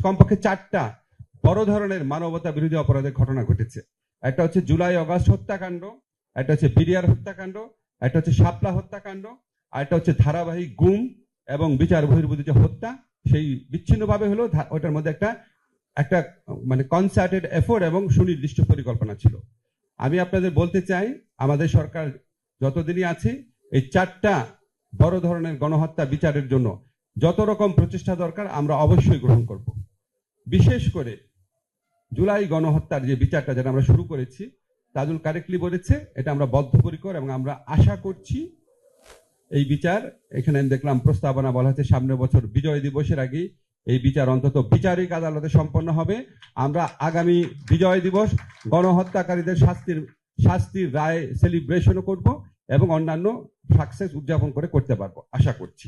কমপক্ষে চারটা বড় ধরনের মানবতা বিরোধী অপরাধের ঘটনা ঘটেছে। একটা হচ্ছে জুলাই অগাস্ট হত্যাকাণ্ড, একটা হচ্ছে বিরিয়ার হত্যাকাণ্ড, একটা হচ্ছে শাপলা হত্যাকাণ্ড, আর একটা হচ্ছে ধারাবাহিক গুম এবং বিচার বহির্ভূত যে হত্যা, সেই বিচ্ছিন্নভাবে হলেও ধা- ওটার মধ্যে একটা একটা মানে কনসার্টেড এফোর্ট এবং সুনির্দিষ্ট পরিকল্পনা ছিল। আমি আপনাদের বলতে চাই, আমাদের সরকার যতদিনই আছে, এই চারটা বড় ধরনের গণহত্যা বিচারের জন্য যত রকম প্রচেষ্টা দরকার, আমরা অবশ্যই গ্রহণ করব। বিশেষ করে জুলাই গণহত্যার যে বিচারটা যেটা আমরা শুরু করেছি, তাজুল কারেক্টলি বলেছে, এটা আমরা বদ্ধপরিকর এবং আমরা আশা করছি এই বিচার, এখানে দেখলাম প্রস্তাবনা বলা হচ্ছে সামনের বছর বিজয় দিবসের আগে এই বিচার অন্তত বিচারিক আদালতে সম্পন্ন হবে। আমরা আগামী বিজয় দিবস গণহত্যাকারীদের শাস্তির শাস্তির রায় সেলিব্রেশনও করব এবং অন্যান্য সাকসেস উদযাপন করে করতে পারব, আশা করছি।